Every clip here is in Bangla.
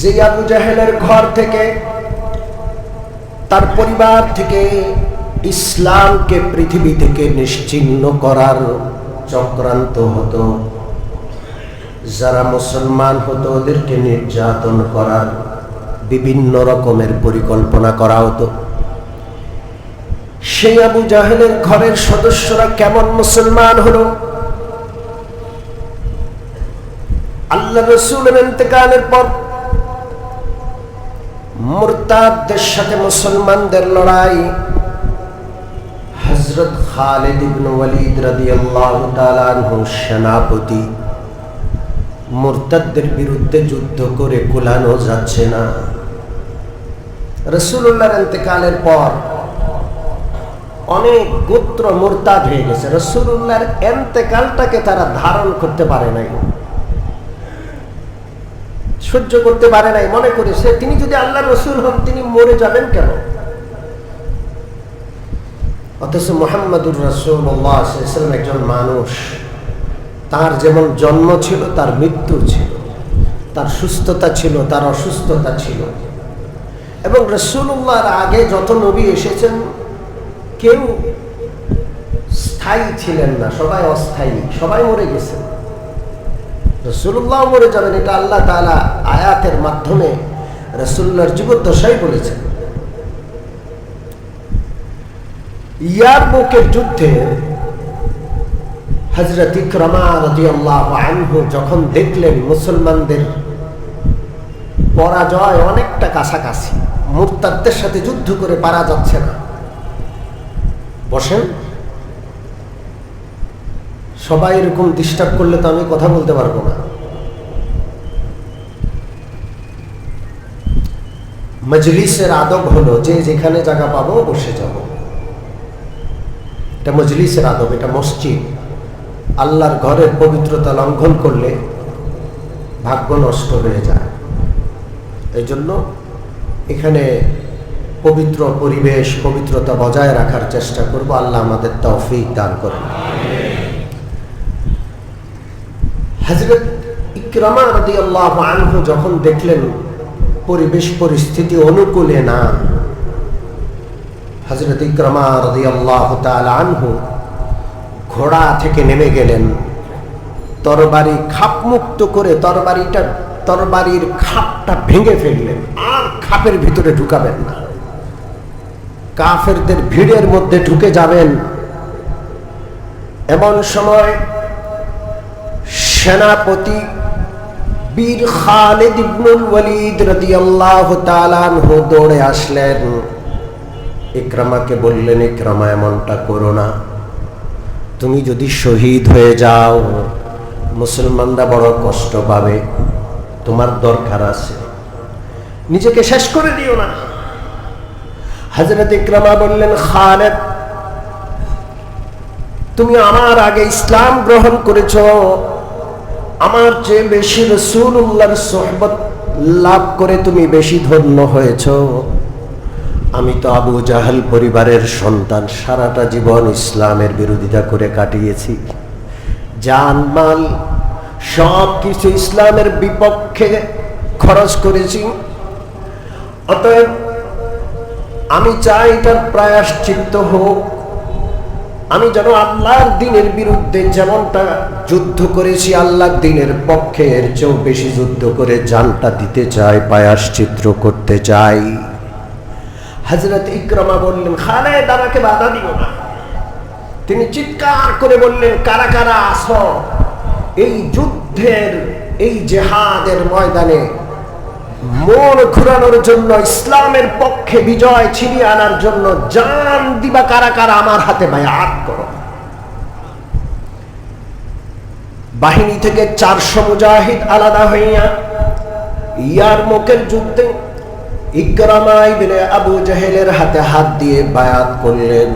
যে আবু জাহেলের ঘর থেকে, তার পরিবার থেকে ইসলামকে পৃথিবী থেকে নিশ্চিহ্ন করার চক্রান্ত হতো। যারা মুসলমান হতো, ওদেরকে নির্যাতন করার বিভিন্ন রকমের পরিকল্পনা করা হতো। সেই আবু জাহেলের ঘরের সদস্যরা কেমন মুসলমান হলো? আল্লাহ রসুলের ইন্তেকালের পর মুরতাদদের সাথে মুসলমানদের লড়াই। হজরত খালিদ ইবনে ওয়ালিদ রাদিয়াল্লাহু তাআলা আনহু সেনাপতি। মুরতাদদের বিরুদ্ধে যুদ্ধ করে কুলানো যাচ্ছে না। রসুল্লাহর ইন্তেকালের পর অনেক গোত্র মুরতাদ হয়ে গেছে। রসুল্লাহর এন্তেকালটাকে তারা ধারণ করতে পারে নাই। সহ্য করতে পারে নাই, মনে করেছে তিনি যদি আল্লাহ রসুল হন, তিনি মরে যাবেন কেন? অথচ মোহাম্মদুর রসুল্লাহাম একজন মানুষ। তার যেমন জন্ম ছিল, তার মৃত্যু ছিল, তার সুস্থতা ছিল, তার অসুস্থতা ছিল। এবং রসুল্লাহর আগে যত নবী এসেছেন, কেউ স্থায়ী ছিলেন না, সবাই অস্থায়ী, সবাই মরে গেছেন। রসুল্লাহ মরে যাবেন, এটা আল্লাহ তালা আয়াতের মাধ্যমে রসুল্লাহর জীবদ্দশাই বলেছেন। ইয়ার বুকের যুদ্ধে হজরত আনহু যখন দেখলেন মুসলমানদের পরাজয় অনেকটা কাছাকাছি, মুরতাদদের সাথে যুদ্ধ করে পারা যাচ্ছে না। বসেন। সবাই এরকম ডিস্টার্ব করলে তো আমি কথা বলতে পারব না। মজলিসের আদব হলো যে যেখানে জায়গা পাবো বসে যাব। এটা মজলিসের আদব, এটা মসজিদ। আল্লাহর ঘরের পবিত্রতা লঙ্ঘন করলে ভাগ্য নষ্ট হয়ে যায়। এই জন্য এখানে পবিত্র পরিবেশ, পবিত্রতা বজায় রাখার চেষ্টা করব। আল্লাহ আমাদের তৌফিক দান করেন। হজরত ইকরামা আল্লাহ আনহু যখন দেখলেন পরিবেশ পরিস্থিতি অনুকূলে না হজরত ইকরামা রদি আল্লাহ আনহু ঘোড়া থেকে নেমে গেলেন। তরবারি খাপমুক্ত করে তরবারিটা, তরবারির খাপটা ভেঙে ফেললেন। আর খাপের ভিতরে ঢুকাবেন না। কাফেরদের ভিড়ের মধ্যে ঢুকে যাবেন। এমন সময় সেনাপতি বীর খালিদ ইবনুল ওয়ালিদ রাদিয়াল্লাহু তাআলা আনহু দৌড়ে আসলেন। ইকরামাকে বললেন, ইকরামা, এমনটা করো না। তুমি যদি শহীদ হয়ে যাও, মুসলমানরা বড় কষ্ট পাবে। তোমার দরকার আছে। নিজেকে শেষ করে দিও না। হজরত ইকরামা বললেন, খালেদ, তুমি আমার আগে ইসলাম গ্রহণ করেছ। আমার চেয়ে বেশি রসুল্লাহর সোহবত লাভ করে তুমি বেশি ধন্য হয়েছ। আমি তো আবু জাহাল পরিবারের সন্তান, সারাটা জীবন ইসলামের বিরোধিতা করে কাটিয়েছি। জানমাল সব কিছু ইসলামের বিপক্ষে খরচ করেছি। অতএব আমি চাই এটার প্রায়শ্চিত্ত হোক আমি যেন আল্লাহর দিনের বিরুদ্ধে যেমনটা যুদ্ধ করেছি, আল্লাহর দিনের পক্ষে এর চেয়েও বেশি যুদ্ধ করে জানটা দিতে চাই পায়াশ্চিত্র করতে চাই। হজরত ইকরমা বললেন, খালেদ, আমাকে বাধা দিও না। তিনি চিৎকার করে বললেন, কারা কারা আস এই যুদ্ধের, এই জেহাদের ময়দানে মন ঘুরানোর জন্য ইসলামের পক্ষে বিজয় ছিনিয়ে আনার জন্য জান দিবা কারা কারা আমার হাতে বায়াত করো। বাহিনী থেকে চারশো মুজাহিদ আলাদা হইয়া ইয়ার মুখের যুদ্ধে ইকরামাই বিনে আবু জাহেলের হাতে হাত দিয়ে বায়াত করলেন।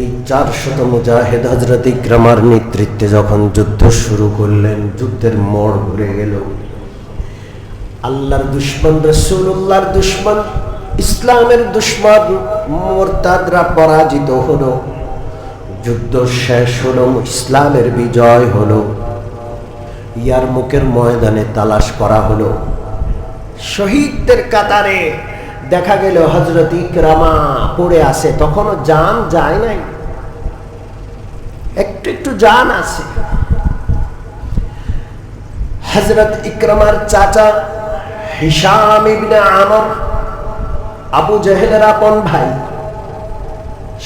এই চারশত মুজাহিদ হজরত ইকরামার নেতৃত্বে যখন যুদ্ধ শুরু করলেন, যুদ্ধের মোড় ঘুরে গেল। আল্লাহর দুশ্মন রসুল্লাহর দুশ্মন, ইসলামের দুশ্মন, মোরতাদরা পরাজিত হলো। যুদ্ধ শেষ হলো, ইসলামের বিজয় হলো। ইয়ার মুখের ময়দানে তালাশ করা হলো। শহীদদের কাতারে দেখা গেল হজরত ইকরামা পড়ে আছে, তখনও জান যায় নাই। একটু একটু জান আছে। হজরত ইকরামার চাচা হিসাম ইবনে আবু জেহেলের আপন ভাই,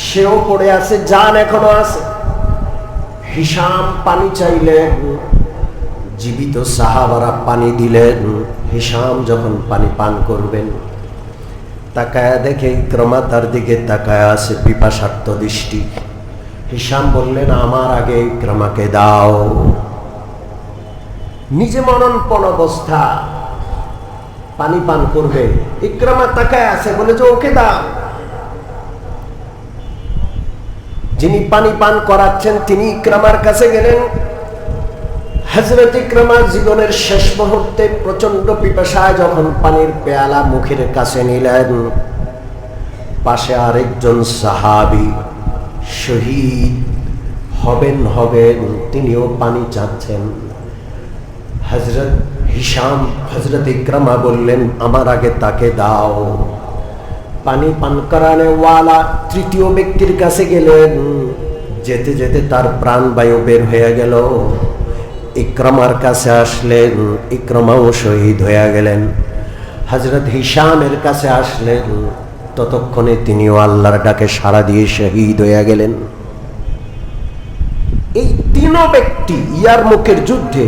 সেও পড়ে আছে, জান এখনও আছে। হিসাম পানি চাইলেন, জীবিত সাহাবারা পানি দিলেন। হিসাম যখন পানি পান করবেন, তাকায়া দেখে ক্রমা তার দিকে তাকায়া আছে পিপাসার্থ দৃষ্টি। হিসাম বললেন, আমার আগে ক্রমাকে দাও। নিজে মরণপণ অবস্থা। পানি পান করবে। ইক্রমা তাকায় আছে, বলে যে, ওকে দাও। যিনি পানি পান করাচ্ছেন, তিনি ইক্রামার কাছে গেলেন। হজরত জীবনের শেষ মুহূর্তে প্রচণ্ড পিপাসায় যখন পানির পেয়ালা মুখের কাছে নিলেন, পাশে আরেকজন সাহাবি শহীদ হবেন হবেন, তিনিও পানি চাচ্ছেন। হজরত হিসাম হজরত ইক্রামা বললেন, আমার আগে তাকে দাও। পানি পান করানে ওয়ালা তৃতীয় ব্যক্তির কাছে গেলেন। যেতে যেতে তার প্রাণবায়ু বের হয়ে গেল। ইক্রমার কাছে আসলেন, ইক্রমাও শহীদ হয়ে গেলেন। হজরত হিসামের কাছে আসলেন, ততক্ষণে তিনিও আল্লাহর ডাকে সাড়া দিয়ে শহীদ হয়ে গেলেন। এই তিনও ব্যক্তি ইয়ার মুখের যুদ্ধে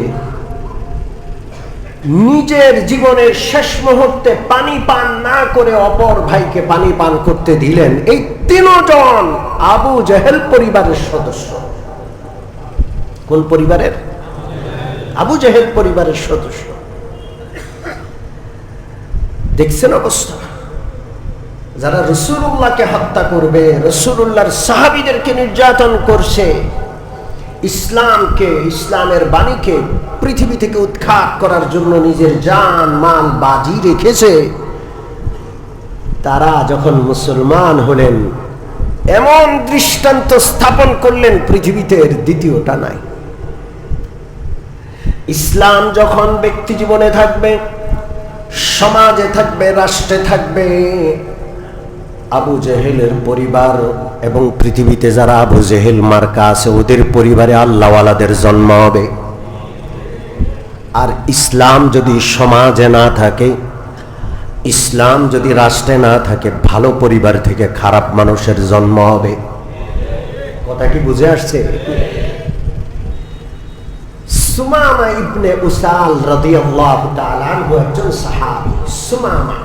নিজের জীবনের শেষ মুহূর্তে পানি পান না করে অপর ভাইকে পানি পান করতে দিলেন এই তিনজন আবু জাহেল পরিবারের সদস্য। কোন পরিবারের? আবু জেহেল পরিবারের সদস্য। দেখছেন অবস্থা? যারা রসুল্লাহকে হত্যা করবে রসুল্লাহর সাহাবিদেরকে নির্যাতন করছে ইসলামকে, ইসলামের বাণীকে পৃথিবী থেকে উৎখাত করার জন্য নিজের জান, মাল, বাজি রেখেছে। তারা যখন মুসলমান হলেন, এমন দৃষ্টান্ত স্থাপন করলেন পৃথিবীতে দ্বিতীয়টা নাই। ইসলাম যখন ব্যক্তি জীবনে থাকবে, সমাজে থাকবে, রাষ্ট্রে থাকবে আবু জেহেলের পরিবার এবং পৃথিবীতে যারা আবু জেহেল মার্কা আছে, ওদের পরিবারে আল্লাহওয়ালাদের জন্ম হবে। আর ইসলাম যদি সমাজে না থাকে, ইসলাম যদি রাষ্ট্রে না থাকে, ভালো পরিবার থেকে খারাপ মানুষের জন্ম হবে। কথা কি বুঝে আসছে? সুমামা ইবনে উসাল রাদিয়াল্লাহু তাআলা একজন সাহাবী, সুমামা।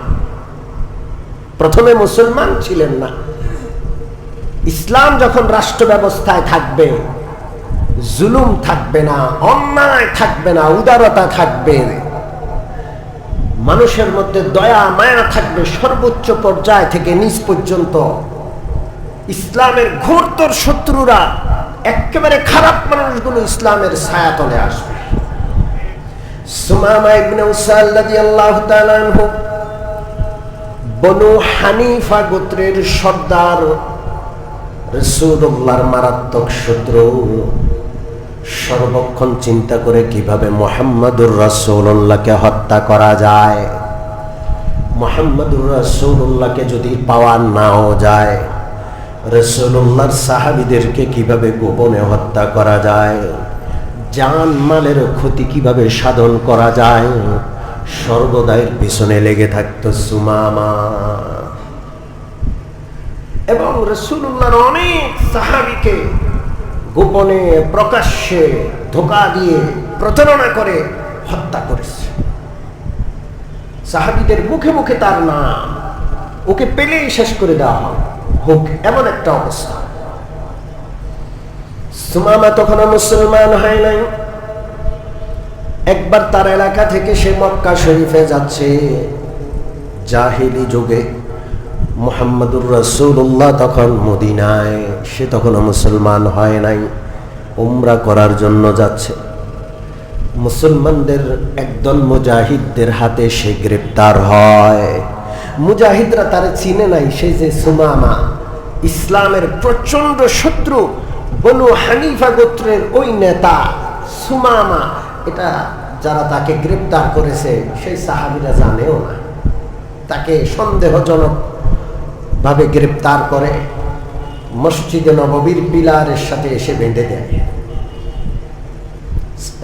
প্রথমে মুসলমান ছিলেন না। ইসলাম যখন রাষ্ট্র ব্যবস্থায় থাকবে, জুলুম থাকবে না, অন্যায় থাকবে না, উদারতা থাকবে, মানুষের মধ্যে দয়া, মায়া থাকবে সর্বোচ্চ পর্যায় থেকে নিচ পর্যন্ত। ইসলামের ঘোরতর শত্রুরা, একেবারে খারাপ মানুষগুলো ইসলামের ছায়াতলে আসবে। সুমামা ইবনে উসাল রাদিয়াল্লাহু তাআলা বনু হানিফা গোত্রের সর্দার রসুল্লাহর মারাত্মক শত্রু। সর্বক্ষণ চিন্তা করে কীভাবে মোহাম্মদুর রাসৌল্লাহকে হত্যা করা যায়। মোহাম্মদুর রাসৌল্লাহকে যদি পাওয়া নাও যায় রসুল্লাহর সাহাবিদেরকে কীভাবে গোপনে হত্যা করা যায় জান মালের ক্ষতি কীভাবে সাধন করা যায় সর্বদায়ের পিছনে লেগে থাকতো সুমামা। এবং রসুল্লাহর অনেক সাহাবিকে গোপনে, প্রকাশ্যে ধোকা দিয়ে প্রতারণা করে হত্যা করেছে। সাহাবিদের মুখে মুখে তার নাম ওকে পেলেই শেষ করে দেওয়া হোক, এমন একটা অবস্থা। সুমামা তখনও মুসলমান হয় নাই। একবার তার এলাকা থেকে সে মক্কা শরীফে যাচ্ছে। জাহিলি যুগে মোহাম্মদুর রসুল্লাহ তখন মদিনায়, সে তখনও মুসলমান হয় নাই, উমরা করার জন্য যাচ্ছে। মুসলমানদের একদল মুজাহিদদের হাতে সে গ্রেপ্তার হয়। মুজাহিদরা তার চিনে নাই, সে যে সুমামা, ইসলামের প্রচণ্ড শত্রু বনু হানিফা গোত্রের ওই নেতা সুমামা। এটা যারা তাকে গ্রেপ্তার করেছে, সেই সাহাবিরা জানেও না। তাকে সন্দেহজনক ভাবে গ্রেপ্তার করে মসজিদে নববীর পিলারের সাথে এসে বেঁধে দেয়।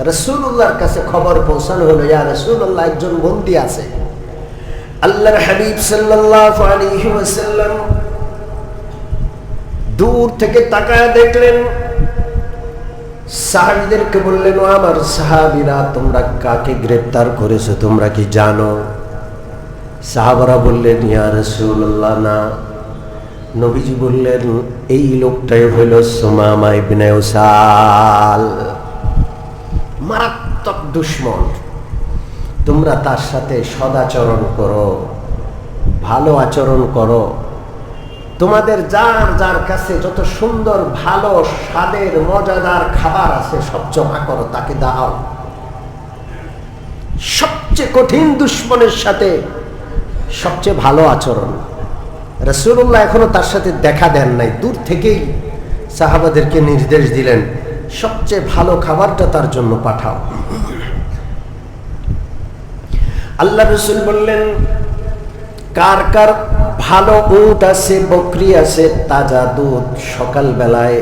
রসুল্লাহর কাছে খবর পৌঁছানো হলো, ইয়া রসুল্লাহ একজন বন্দি আছে। আল্লাহর হাবিব সাল্লাল্লাহু দূর থেকে তাকায় দেখলেন সাহাবিদেরকে বললেন আমার সাহাবিরা, তোমরা কাকে গ্রেপ্তার করেছ? তোমরা কি জানো? সাহাবারা বললেন, ইয়া রসুল্লাহ না। নবীজি বললেন, এই লোকটাই হইল সোমামা ইবনে উসাল। মারাত্মক দুশ্মন। তোমরা তার সাথে সদাচরণ করো, ভালো আচরণ করো তোমাদের যার যার কাছে যত সুন্দর, ভালো, স্বাদের, মজাদার খাবার আছে, সব জমা করো, তাকে দাও। সবচেয়ে কঠিন দুশ্মনের সাথে সবচেয়ে ভালো আচরণ। রসুল্লাহ এখনও তার সাথে দেখা দেন নাই। দূর থেকেই সাহাবাদেরকে নির্দেশ দিলেন, সবচেয়ে ভালো খাবারটা তার জন্য পাঠাও। আল্লাহ রসুল বললেন, কার কার ভালো উট আছে, বকরি আছে, তাজা দুধ সকাল বেলায়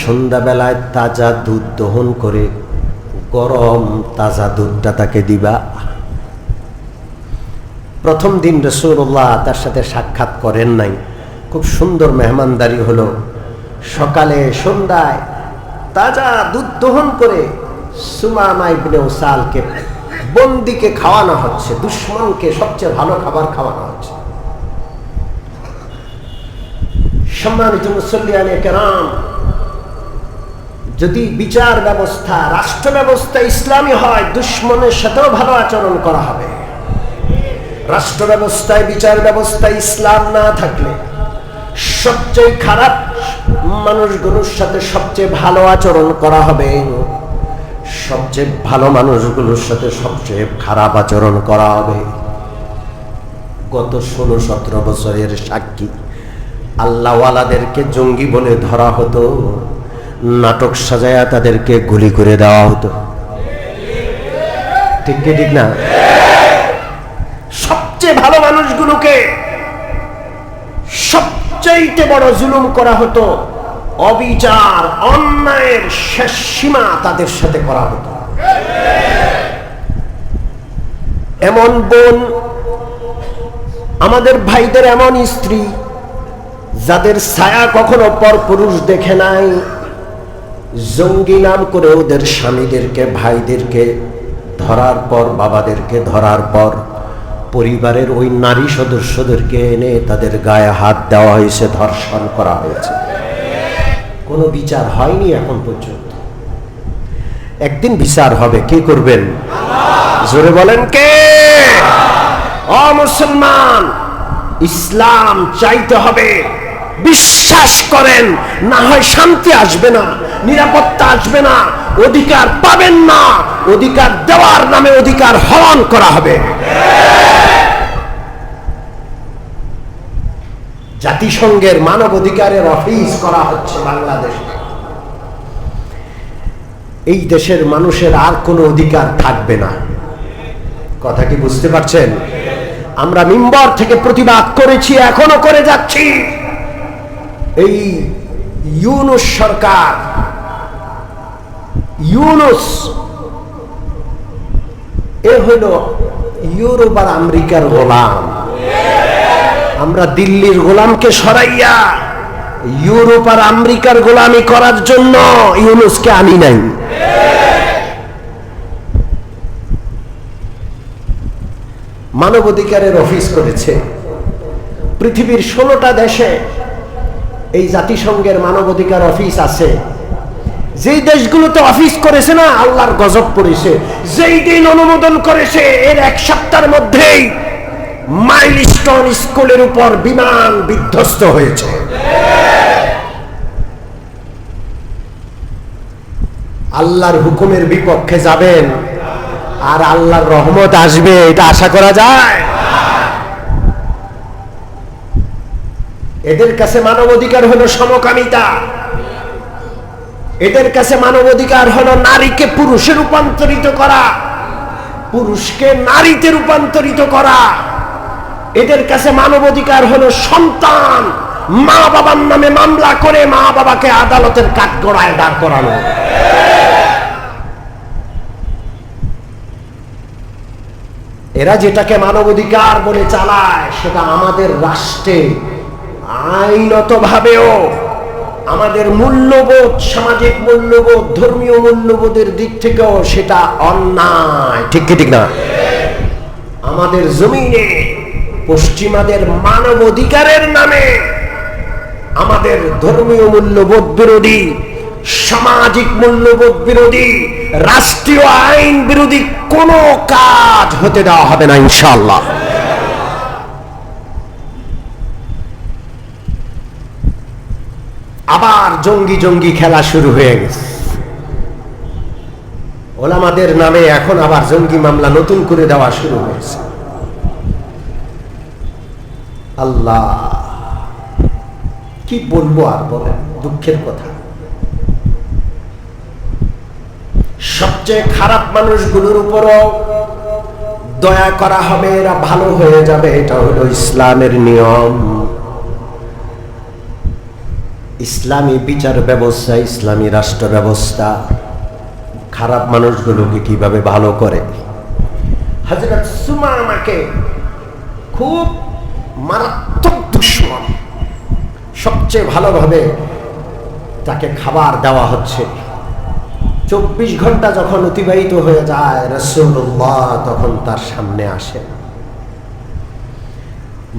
সন্ধ্যাবেলায় তাজা দুধ দহন করে গরম তাজা দুধটা তাকে দিবা। প্রথম দিন রসুল্লাহ তার সাথে সাক্ষাৎ করেন নাই। খুব সুন্দর মেহমানদারি হলো। সকালে, সন্ধ্যায় তাজা দুধ দহন করে সুমামা ইবনে উসালকে বন্দিকে খাওয়ানো হচ্ছে, দুশ্মনকে সবচেয়ে ভালো খাবার খাওয়ানো হচ্ছে। সম্মানিত মুসল্লিয়ানে কেরাম, যদি বিচার ব্যবস্থা, রাষ্ট্র ব্যবস্থা ইসলামী হয় দুশ্মনের সাথেও ভালো আচরণ করা হবে। রাষ্ট্র ব্যবস্থায়, বিচার ব্যবস্থা ইসলাম না থাকলে সবচেয়ে খারাপ মানুষগুলোর সাথে সবচেয়ে ভালো আচরণ করা হবে। সবচেয়ে ভালো মানুষগুলোর সাথে সবচেয়ে খারাপ আচরণ করা হবে। গত ষোলো সতেরো বছরের সাক্ষী আল্লাহওয়ালাদেরকে জঙ্গি বলে ধরা হতো, নাটক সাজায়া তাদেরকে গুলি করে দেওয়া হতো। ঠিক কি ঠিক না? সবচেয়ে ভালো মানুষগুলোকে সবচাইতে বড় জুলুম করা হতো, অবিচার, অন্যায়ের শেষ সীমা তাদের সাথে করা হতো। এমন বোন, আমাদের ভাইদের এমন স্ত্রী যাদের ছায়া কখনো পর পুরুষ দেখে নাই, জঙ্গি নাম করে ওদের স্বামীদেরকে, ভাইদেরকে ধরার পর, বাবাদেরকে ধরার পর, পরিবারের ওই নারী সদস্যদেরকে এনে তাদের গায়ে হাত দেওয়া হয়েছে, ধর্ষণ করা হয়েছে। কোনো বিচার হয়নি এখন পর্যন্ত। একদিন বিচার হবে, কে করবেন? জোরে বলেন কে? অ মুসলমান, ইসলাম চাইতে হবে। বিশ্বাস করেন, না হয় শান্তি আসবে না, নিরাপত্তা আসবে না, অধিকার পাবেন না, অধিকার দেওয়ার নামে অধিকার হরণ করা হবে। জাতিসংঘের মানব অধিকারের অফিস করা হচ্ছে বাংলাদেশে। এই দেশের মানুষের আর কোনো অধিকার থাকবে না। কথা কি বুঝতে পারছেন? আমরা মিম্বর থেকে প্রতিবাদ করেছি, এখনও করে যাচ্ছি। এই ইউনুস সরকার, ইউনুস, এ হইল ইউরোপ আর আমেরিকার গোলাম। আমরা দিল্লির গোলামকে সরাইয়া ইউরোপ আর আমেরিকার গোলামি করার জন্য ইউনুসকে আনি নাই। মানবাধিকারের অফিস করেছে। পৃথিবীর ষোলোটা দেশে এই জাতিসংঘের মানবাধিকার অফিস আছে। যেই দেশগুলোতে অফিস করেছে না, আল্লাহর গজব পড়েছে। যেই দিন অনুমোদন করেছে, এর এক সপ্তাহের মধ্যেই মাইলস্টোন স্কুলের উপর বিমান বিধ্বস্ত হয়েছে। আল্লাহর হুকুমের বিপক্ষে যাবেন, আর আল্লাহর রহমত আসবে, এটা আশা করা যায়। এদের কাছে মানবাধিকার হলো সমকামিতা। এদের কাছে মানবাধিকার হলো নারীকে পুরুষে রূপান্তরিত করা, পুরুষকে নারীতে রূপান্তরিত করা। এদের কাছে মানবাধিকার হলো সন্তান মা বাবার নামে মামলা করে মা বাবাকে আদালতের কাঠগড়ায় দাঁড় করানো। এরা যেটাকে মানবাধিকার বলে চালায়, সেটা আমাদের রাষ্ট্রে আইনত ভাবেও আমাদের মূল্যবোধ, সামাজিক মূল্যবোধ, ধর্মীয় মূল্যবোধের দিক থেকেও সেটা অন্যায়। ঠিক কি, ঠিক না? আমাদের জমিনে পশ্চিমাদের মানব অধিকারের নামে আমাদের ধর্মীয় মূল্যবোধ বিরোধী, সামাজিক মূল্যবোধ বিরোধী, রাষ্ট্রীয় আইন বিরোধী কোনো কাজ হতে দেওয়া হবে না ইনশাল্লাহ আবার জঙ্গি জঙ্গি খেলা শুরু হয়ে গেছে। ওলামাদের নামে এখন আবার জঙ্গি মামলা নতুন করে দেওয়া শুরু হয়েছে। আল্লাহ, কি বলব আর বলেন, দুঃখের কথা। সবচেয়ে খারাপ মানুষগুলোর উপরও দয়া করা হবে, এরা ভালো হয়ে যাবে, এটা হলো ইসলামের নিয়ম। ইসলামী বিচার ব্যবস্থা, ইসলামী রাষ্ট্র ব্যবস্থা খারাপ মানুষগুলোকে কীভাবে ভালো করে? হজরত সুমা আমাকে খুব মারাত্মক দুশ্মন। সবচেয়ে ভালোভাবে তাকে খাবার দেওয়া হচ্ছে। চব্বিশ ঘণ্টা যখন অতিবাহিত হয়ে যায় রসুল্লাহ তখন তার সামনে আসেন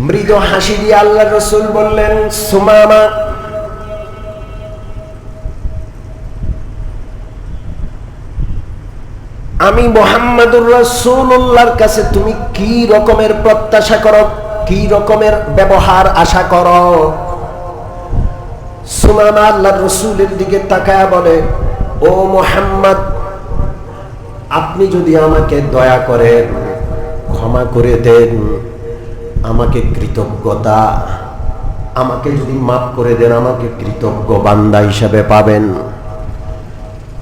মৃদু হাসি দিয়ে আল্লাহ রসুল বললেন, সুমামা আমি মোহাম্মদুর রসুল্লাহর কাছে তুমি কি রকমের প্রত্যাশা করো? কি রকমের ব্যবহার আশা করো? সুমামা আল্লাহ রসুলের দিকে তাকায় বলে, ও মোহাম্মদ, আপনি যদি আমাকে দয়া করেন, ক্ষমা করে দেন, আমাকে কৃতজ্ঞতা, আমাকে যদি মাফ করে দেন, আমাকে কৃতজ্ঞ বান্দা হিসাবে পাবেন।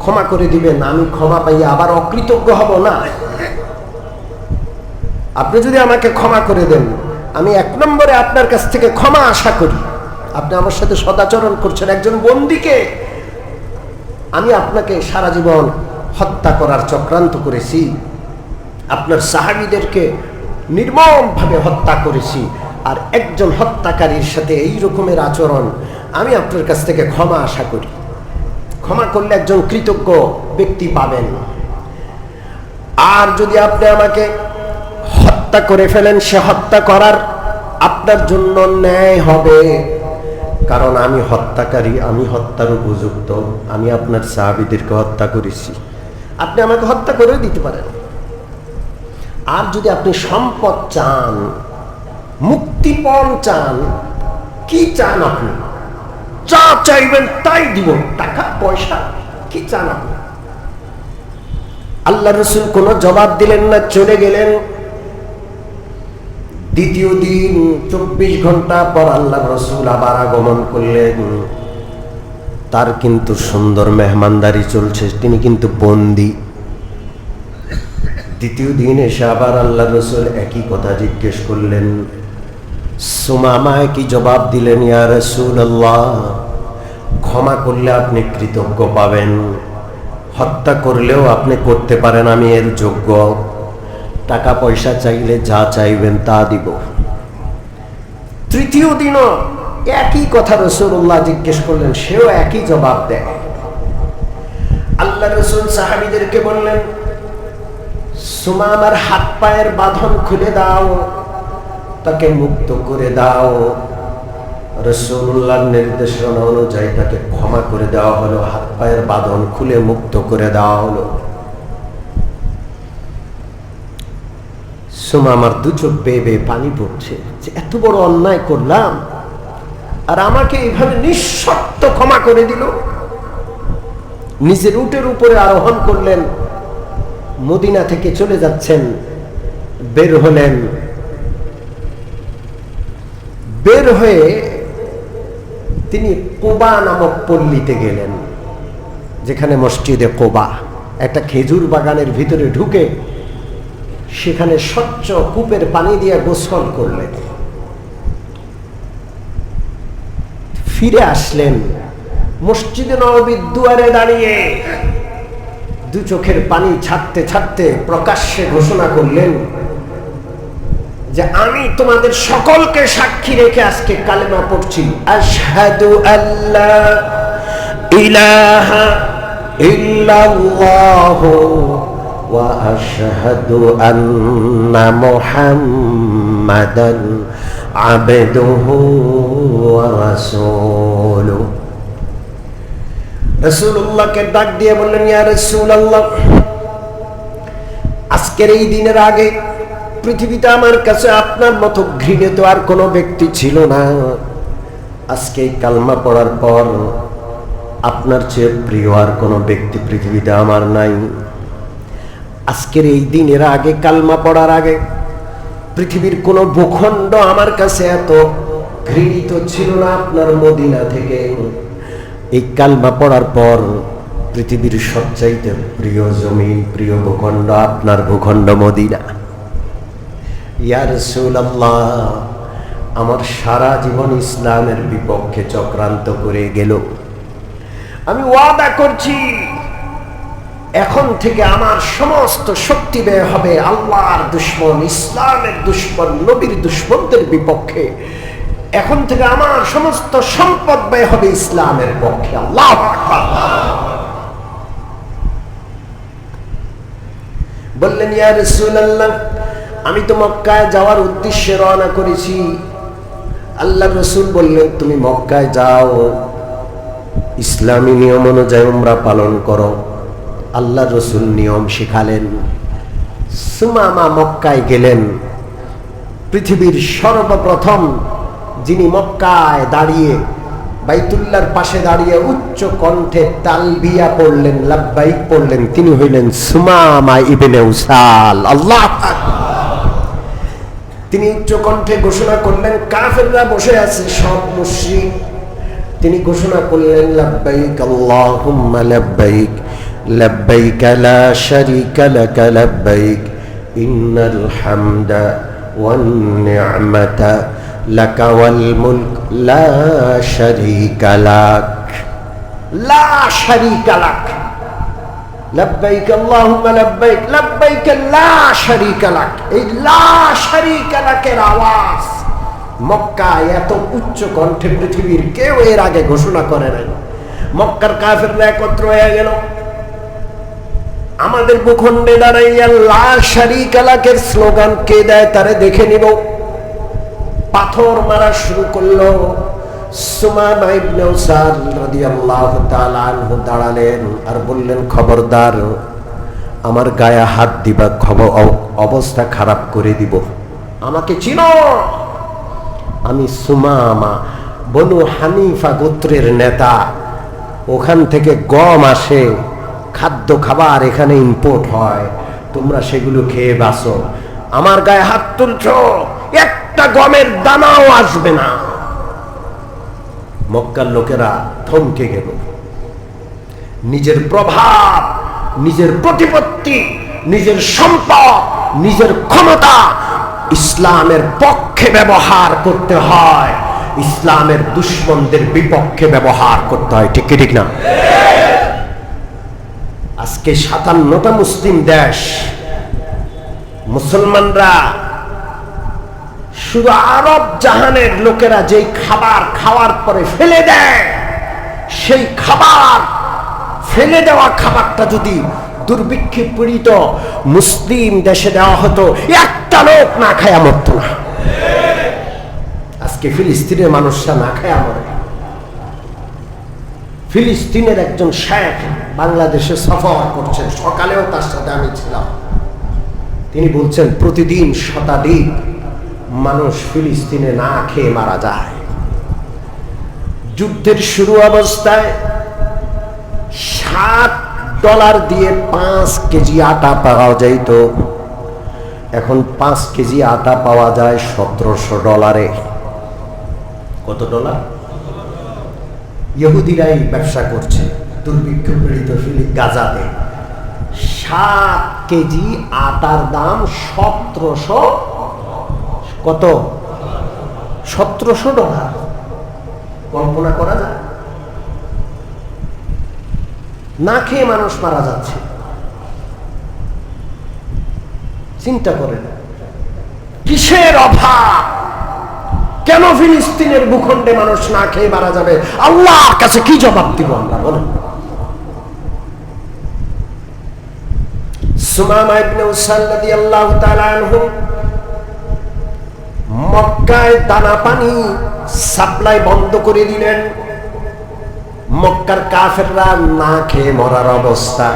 ক্ষমা করে দিবেন, আমি ক্ষমা পাইয়া আবার অকৃতজ্ঞ হব না। আপনি যদি আমাকে ক্ষমা করে দেন, আমি এক নম্বরে আপনার কাছ থেকে ক্ষমা আশা করি। আপনি আমার সাথে সদাচরণ করছেন একজন বন্দিকে। আমি আপনাকে সারা জীবন হত্যা করার চক্রান্ত করেছি। আপনার সাহাবিদেরকে নির্মমভাবে হত্যা করেছি। আর একজন হত্যাকারীর সাথে এই রকমের আচরণ, আমি আপনার কাছ থেকে ক্ষমা আশা করি। ক্ষমা করলে একজন কৃতজ্ঞ ব্যক্তি পাবেন। আর যদি আপনি আমাকে হত্যা করে ফেলেন, সে হত্যা করার আপনার জন্য ন্যায় হবে। কারণ আমি হত্যাকারী, আমি হত্যার উপযুক্ত, আমি আপনার সাহাবিদেরকে হত্যা করেছি। আপনি আমাকে হত্যা করে দিতে পারেন। আর যদি আপনি সম্পদ চান, মুক্তিপণ চান, কি চান আপনি? যা চাইবেন তাই দিব। টাকা, পয়সা, কি চান আল্লাহ রসুল কোনো জবাব দিলেন না, চলে গেলেন। দ্বিতীয় দিন, চব্বিশ ঘণ্টা পর আল্লাহ রসুল আবার আগমন করলেন। তার কিন্তু সুন্দর মেহমানদারি চলছে, তিনি কিন্তু বন্দি। দ্বিতীয় দিন এসে আবার আল্লাহ রসুল একই কথা জিজ্ঞেস করলেন। সুমামায় কি জবাব দিলেন, ইয়া রসুল আল্লাহ ক্ষমা করলে আপনি কৃতজ্ঞ পাবেন। হত্যা করলেও আপনি করতে পারেন, আমি এর যোগ্য। টাকা পয়সা চাইলে যা চাইবেন তা দিব। তৃতীয় দিনও একই কথা রসুল্লাহ জিজ্ঞেস করলেন, সেও একই জবাব দেয়। আল্লাহ রসুল সাহাবিদেরকে বললেন সুমা আমার হাত পায়ের বাঁধন খুলে দাও। তাকে মুক্ত করে দাও। রসুল্লাহর নির্দেশনা অনুযায়ী তাকে ক্ষমা করে দেওয়া হলো, হাত পায়ের বাঁধন খুলে মুক্ত করে দেওয়া হলো। সোমা, আমার দু চোখ বেয়ে বেয়ে পানি পড়ছে যে এত বড় অন্যায় করলাম আর আমাকে এইভাবে নিঃশর্ত ক্ষমা করে দিল। নিজের উটের উপরে আরোহণ করলেন, মদিনা থেকে চলে যাচ্ছেন, বের হলেন। বের হয়ে তিনি কোবা নামক পল্লীতে গেলেন, যেখানে মসজিদে কোবা, একটা খেজুর বাগানের ভিতরে ঢুকে সেখানে স্বচ্ছ কূপের পানি দিয়ে গোসল করলেন। ফিরে আসলেন মসজিদে নবীর দুয়ারে দাঁড়িয়ে। দু চোখের পানি ছাড়তে ছাড়তে প্রকাশ্যে ঘোষণা করলেন যে আমি তোমাদের সকলকে সাক্ষী রেখে আজকে কালেমা পড়ছি। আশহাদু আল্লাহ ইলাহা ইল্লাল্লাহু ওয়া আশহাদু আন্না মুহাম্মাদান আবদুহু ওয়া রাসূলুহু রাসূলুল্লাহকে ডাক দিয়ে বললেন, ইয়া রাসূলুল্লাহ, আজকের এই দিনের আগে পৃথিবীতে আমার কাছে আপনার মতো ঘৃণিত আর কোনো ব্যক্তি ছিল না। আজকে কালমা পড়ার পর আপনার চেয়ে প্রিয় আর কোনো ব্যক্তি পৃথিবীতে আমার নাই। আজকের এই দিনের আগে কালমা পড়ার আগে পৃথিবীর কোনো ভূখণ্ড আমার কাছে এত ঘৃণিত ছিল না আপনার মদিনা থেকে। এই কালমা পড়ার পর পৃথিবীর সবচাইতে প্রিয় জমি প্রিয় ভূখণ্ড, আপনার ভূখণ্ড মদিনা। ইয়ার সুল্লাহ আমার সারা জীবন ইসলামের বিপক্ষে চক্রান্ত করে গেল। আমি ওয়াদা করছি, এখন থেকে আমার সমস্ত শক্তি ব্যয় হবে আল্লাহর দুশ্মন, ইসলামের দুশ্মন, নবীর দুশ্মনদের বিপক্ষে। এখন থেকে আমার সমস্ত সম্পদ ব্যয় হবে ইসলামের পক্ষে। আল্লাহ বললেন, ইয়া রাসূলুল্লাহ আমি তো মক্কায় যাওয়ার উদ্দেশ্যে রওনা করেছি। আল্লাহ রসুল বললেন, তুমি মক্কায় যাও। ইসলামী নিয়ম অনুযায়ী উমরা পালন করো। আল্লাহ রসুল নিয়ম শিখালেন। সুমামা মক্কায় গেলেন। পৃথিবীর সর্বপ্রথম যিনি মক্কায় দাঁড়িয়ে বাইতুল্লার পাশে দাঁড়িয়ে উচ্চ কণ্ঠে তালবিয়া পড়লেন, লাব্বাইক পড়লেন, তিনি হইলেন সুমামা ইবেনে উসাল। আল্লাহ তিনি উচ্চ কণ্ঠে ঘোষণা করলেন, কাফেররা বসে আছে, সব মুশরিক। তিনি ঘোষণা করলেন, লাব্বাইক আল্লাহুম্মা লাব্বাইক লাব্বাইক লা শারীকা লাক লাব্বাইক, ইন্নাল হামদা ওয়ান নি'মাতা লাক ওয়াল মুলক, লা শারীকা লাক। লা শারীকা লাক। এই আওয়াজ এত উচ্চ পৃথিবীর কেউ এর আগে ঘোষণা করে নাই। মক্কার একত্র হয়ে গেল। আমাদের ভূখণ্ডে দাঁড়াইয়া লা স্লোগান কে দেয় তারে দেখে নিব। পাথর মারা শুরু করল। সুমামা ইবনে উসাদ রাদিয়াল্লাহু তাআলা আনহু দাঁড়ালেন আর বললেন, খবরদার, আমার গায়ে হাত দিবা খবর অবস্থা খারাপ করে দিব। আমাকে চিনো। আমি সুমামা, বনু হানিফা গোত্রের নেতা। ওখান থেকে গম আসে, খাদ্য খাবার এখানে ইম্পোর্ট হয়। তোমরা সেগুলো খেয়ে বাসো আমার গায়ে হাত তুলছ, একটা গমের দানাও আসবে না। মক্কার লোকেরা থমকে গেল। নিজের প্রভাব, নিজের প্রতিপত্তি, নিজের সম্পদ, নিজের ক্ষমতা ইসলামের পক্ষে ব্যবহার করতে হয়। ইসলামের দুশ্মনদের বিপক্ষে ব্যবহার করতে হয়। ঠিক ঠিক না? আজকে সাতান্নটা মুসলিম দেশ, মুসলমানরা শুধু আরব জাহানের লোকেরা যেই খাবার খাওয়ার পরে ফেলে দেয়, সেই খাবার, ফেলে দেওয়া খাবারটা যদি দুর্ভিক্ষে পীড়িত মুসলিম দেশে দেওয়া হতো, একটা লোক না খায়া মরত না। আজকে ফিলিস্তিনের মানুষরা না খায়া মরে। ফিলিস্তিনের একজন শেখ বাংলাদেশে সফর করছেন, সকালেও তার সাথে আমি ছিলাম। তিনি বলছেন, প্রতিদিন শতাধিক মানুষ ফিলিস্তিনে না খেয়ে মারা যায়। যুদ্ধের শুরু অবস্থায় সাত ডলার দিয়ে পাঁচ কেজি আটা পাওয়া যাইত। এখন পাঁচ কেজি আটা পাওয়া যায় সতেরোশো ডলারে। কত ডলার? ইহুদিরাই ব্যবসা করছে, দুর্ভিক্ষ পীড়িত ফিলি গাজাতে। সাত কেজি আটার দাম সতেরোশো কত? সতেরোশো ডলার কল্পনা করা যায়? না খেয়ে মানুষ মারা যাচ্ছে। চিন্তা করেন, কিসের অভাব? কেন ফিলিস্তিনের ভূখণ্ডে মানুষ না খেয়ে মারা যাবে? আল্লাহর কাছে কি জবাব দিব আমরা, বলেন। সুমামা ইবনে উসাল আল্লাহ তাআলা আনহু মক্কায় দানা পানি সাপ্লাই বন্ধ করে দিলেন। মক্কার কাফেররা না খেয়ে মরার অবস্থা।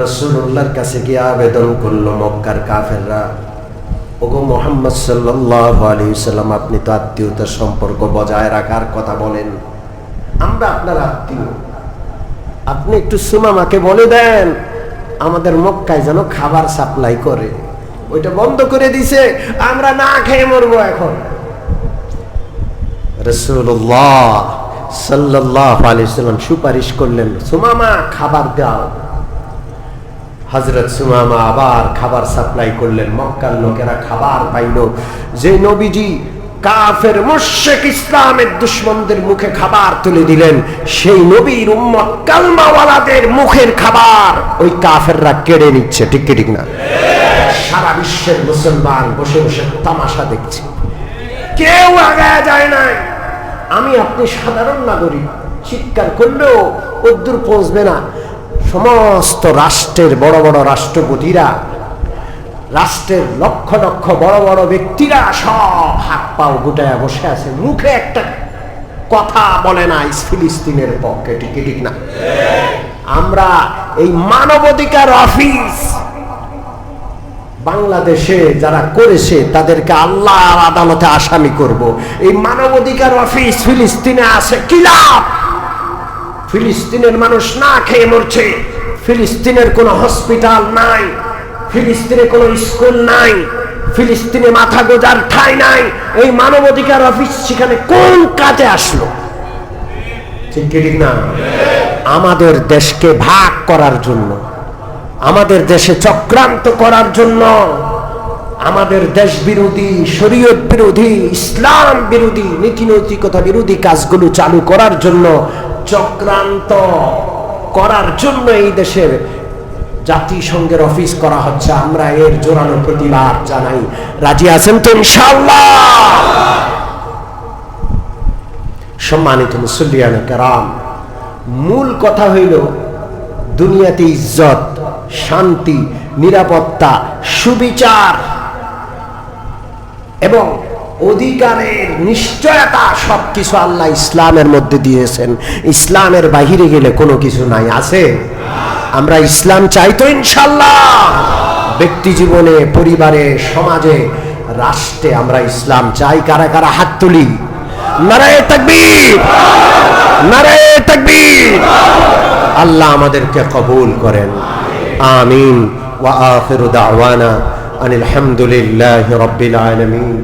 রসুল্লাহর কাছে গিয়ে আবেদন করল মক্কার কাফেররা, ওগো মোহাম্মদ সাল্লাম আপনি তো আত্মীয়তার সম্পর্ক বজায় রাখার কথা বলেন। আমরা আপনার আত্মীয়। আপনি একটু সুমামাকে বলে দেন, আমাদের মক্কায় যেন খাবার সাপ্লাই করে। ওইটা বন্ধ করে দিছে, আমরা না খেয়ে মরবো এখন। সুপারিশ করলেন, সুমামা, খাবার দাও। হজরত সুমামা আবার খাবার সাপ্লাই করলেন, মক্কার লোকেরা খাবার পাইল। যে নবীজি কাফের মুশেক ইসলামের দুশ্মনদের মুখে খাবার তুলে দিলেন, সেই নবীর উম্মত কালমাওয়ালাদের মুখের খাবার ওই কাফেররা কেড়ে নিচ্ছে, ঠিক ঠিক না? সারা বিশ্বের মুসলমান বসে বসে তামাশা দেখছে। কেউ আগায় যায় নাই। আমি আপনি সাধারণ নাগরিক, চিৎকার করলেও অদ্দূর পৌঁছবে না। সমস্ত রাষ্ট্রের বড় বড় রাষ্ট্রপতিরা, রাষ্ট্রের লক্ষ লক্ষ বড় বড় ব্যক্তিরা সব হাত পাও গুটায় বসে আছে। মুখে একটা কথা বলে না ফিলিস্তিনের পক্ষে ঠিক ঠিক না। আমরা এই মানবাধিকার অফিস বাংলাদেশে যারা করেছে, তাদেরকে আল্লাহর আদালতে আসামি করব। এই মানবাধিকার অফিস ফিলিস্তিনে আছে, কি ফিলিস্তিনের মানুষ না খেয়ে মরছে, ফিলিস্তিনের কোনো হসপিটাল নাই ফিলিস্তিনে কোনো স্কুল নাই, ফিলিস্তিনে মাথা গোজার ঠাই নাই। এই মানবাধিকার অফিস সেখানে কোন কাজে আসলো? ঠিক না? আমাদের দেশকে ভাগ করার জন্য। আমাদের দেশে চক্রান্ত করার জন্য আমাদের দেশ বিরোধী, শরীয়ত বিরোধী, ইসলাম বিরোধী, নীতি নৈতিকতা বিরোধী কাজগুলো চালু করার জন্য চক্রান্ত করার জন্য এই দেশের জাতিসংঘের অফিস করা হচ্ছে। আমরা এর জোরালো প্রতিবাদ জানাই। রাজি আছেন তো ইনশাল্লাহ সম্মানিত মুসল্লিয়ান কারাম, মূল কথা হইল দুনিয়াতে ইজ্জত, শান্তি, নিরাপত্তা, সুবিচার এবং অধিকারের নিশ্চয়তা সবকিছু আল্লাহ ইসলামের মধ্যে দিয়েছেন। ইসলামের বাহিরে গেলে কোনো কিছু নাই, আছে? আমরা ইসলাম চাই তো ইনশাল্লাহ ব্যক্তি জীবনে, পরিবারে, সমাজে, রাষ্ট্রে আমরা ইসলাম চাই। কারা কারা হাত তুলি? নারায় তাকবীর। নারায় তাকবীর। আল্লাহ আমাদেরকে কবুল করেন। আমিন। ওয়া আখিরু দাওয়ানা আনিল হামদুলিল্লাহি রাব্বিল আলামিন।